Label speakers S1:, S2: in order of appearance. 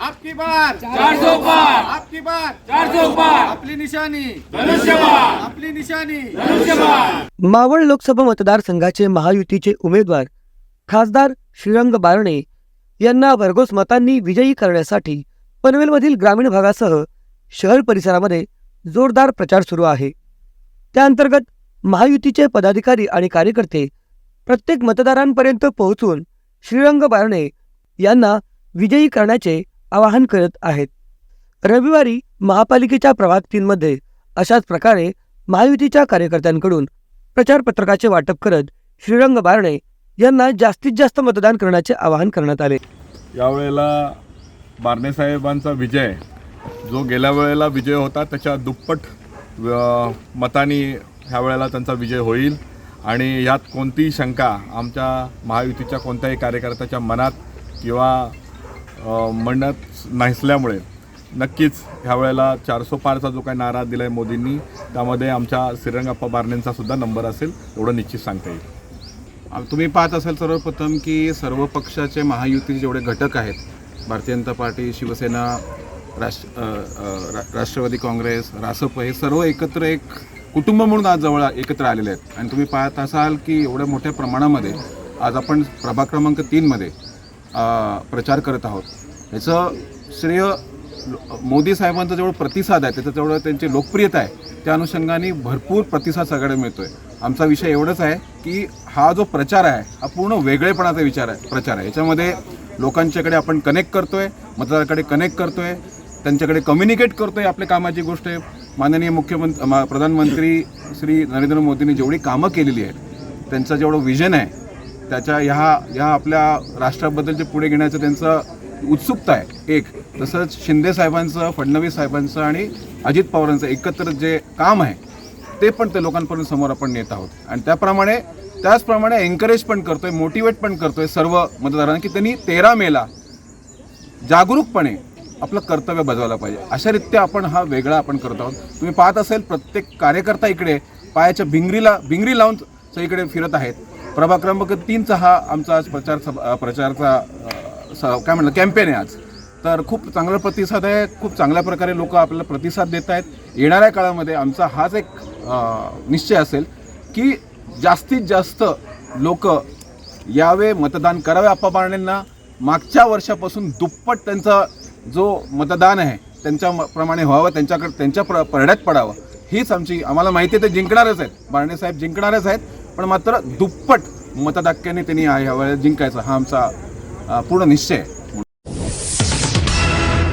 S1: आपकी बार
S2: चार सौ पार।
S1: आपकी बार
S2: चार सौ पार।
S1: आपली निशाणी।
S2: धनुष्यबाण
S1: आपली निशाणी।
S2: धनुष्यबाण
S3: मावळ लोकसभा मतदारसंघाचे महायुतीचे उमेदवार खासदार श्रीरंग बारणे यांना भरघोस मतांनी विजयी करण्यासाठी पनवेलमधील ग्रामीण भागासह शहर परिसरामध्ये जोरदार प्रचार सुरू आहे. त्याअंतर्गत महायुतीचे पदाधिकारी आणि कार्यकर्ते प्रत्येक मतदारांपर्यंत पोहोचून श्रीरंग बारणे यांना विजयी करण्याचे आवाहन करत आहेत. रविवारी महापालिकेच्या प्रभाग तीनमध्ये अशाच प्रकारे महायुतीच्या कार्यकर्त्यांकडून प्रचारपत्रकाचे वाटप करत श्रीरंग बारणे यांना जास्तीत जास्त मतदान करण्याचे आवाहन करण्यात आले.
S4: यावेळेला बारणे साहेबांचा विजय जो गेल्या वेळेला विजय होता त्याच्या दुप्पट मताने मतानी ह्या वेळेला त्यांचा विजय होईल. आणि यात कोणतीही शंका आमच्या महायुतीच्या कोणत्याही कार्यकर्त्याच्या मनात किंवा म्हणत नसल्यामुळे नक्कीच ह्या वेळेला चारसो पारचा जो काही नारा दिला आहे मोदींनी त्यामध्ये आमच्या श्रीरंगाप्पा बारणेंचा सुद्धा नंबर असेल एवढं निश्चित सांगता येईल.
S5: तुम्ही पाहत असाल सर्वप्रथम की सर्व पक्षाचे महायुतीचे जेवढे घटक आहेत भारतीय जनता पार्टी शिवसेना राष्ट्र रा- राष्ट्रवादी काँग्रेस रासप हे सर्व एकत्र एक कुटुंब म्हणून आज जवळ एकत्र आलेले आहेत. आणि तुम्ही पाहत असाल की एवढ्या मोठ्या प्रमाणामध्ये आज आपण प्रभाग क्रमांक तीनमध्ये प्रचार करत आहोत. याचं श्रेय लो- मोदी साहेबांचा जेवढं प्रतिसाद आहे त्याचं जेवढं त्यांची लोकप्रियता आहे त्या अनुषंगाने भरपूर प्रतिसाद सगळ्याकडे मिळतोय. आमचा विषय एवढंच आहे की हा जो प्रचार आहे हा पूर्ण वेगळेपणाचा विचार आहे प्रचार आहे. याच्यामध्ये लोकांच्याकडे आपण कनेक्ट करतोय मतदाराकडे कनेक्ट करतोय त्यांच्याकडे कम्युनिकेट करतोय आपल्या कामाची गोष्ट. आहे माननीय मुख्यमंत्री मा- प्रधानमंत्री श्री नरेंद्र मोदींनी जेवढी कामं केलेली आहेत त्यांचं जेवढं विजन आहे त्याच्या ह्या ह्या आपल्या राष्ट्राबद्दलचे पुढे घेण्याचं त्यांचं उत्सुकता आहे एक. तसंच शिंदे साहेबांचं फडणवीस साहेबांचं आणि अजित पवारांचं एकत्र जे काम आहे ते पण ते लोकांपर्यंत समोर आपण नेत आहोत. आणि त्याप्रमाणे त्याचप्रमाणे एन्करेज पण करतोय मोटिवेट पण करतोय सर्व मतदारांना की त्यांनी तेरा मेला जागरूकपणे आपलं कर्तव्य बजावलं पाहिजे. अशा रीत्या आपण हा वेगळा आपण करत आहोत. तुम्ही पाहत असेल प्रत्येक कार्यकर्ता इकडे पायाच्या भिंगरीला भिंगरी लावून सगळीकडे फिरत आहेत. प्रभाग क्रमांक तीनचा हा आमचा आज प्रचार सभा- प्रचारचा स- काय म्हणलं कॅम्पेन आहे आज. तर खूप चांगला प्रतिसाद आहे खूप चांगल्या प्रकारे लोक आपल्याला प्रतिसाद देत आहेत येणाऱ्या काळामध्ये आमचा हाच एक निश्चय असेल की जास्तीत जास्त लोक यावे मतदान करावे आप्पा बारणेंना मागच्या वर्षापासून दुप्पट त्यांचा जो मतदान आहे त्यांच्या म- प्रमाणे व्हावं त्यांच्याकडे त्यांच्या प्र परड्यात पडावं. हीच आमची आम्हाला माहिती आहे ते जिंकणारच आहेत. बाळणे साहेब जिंकणारच आहेत. पण मात्र दुप्पट मतदाक्याने त्यांनी ह्या वेळेला जिंकायचा हा आमचा पूर्ण निश्चय आहे.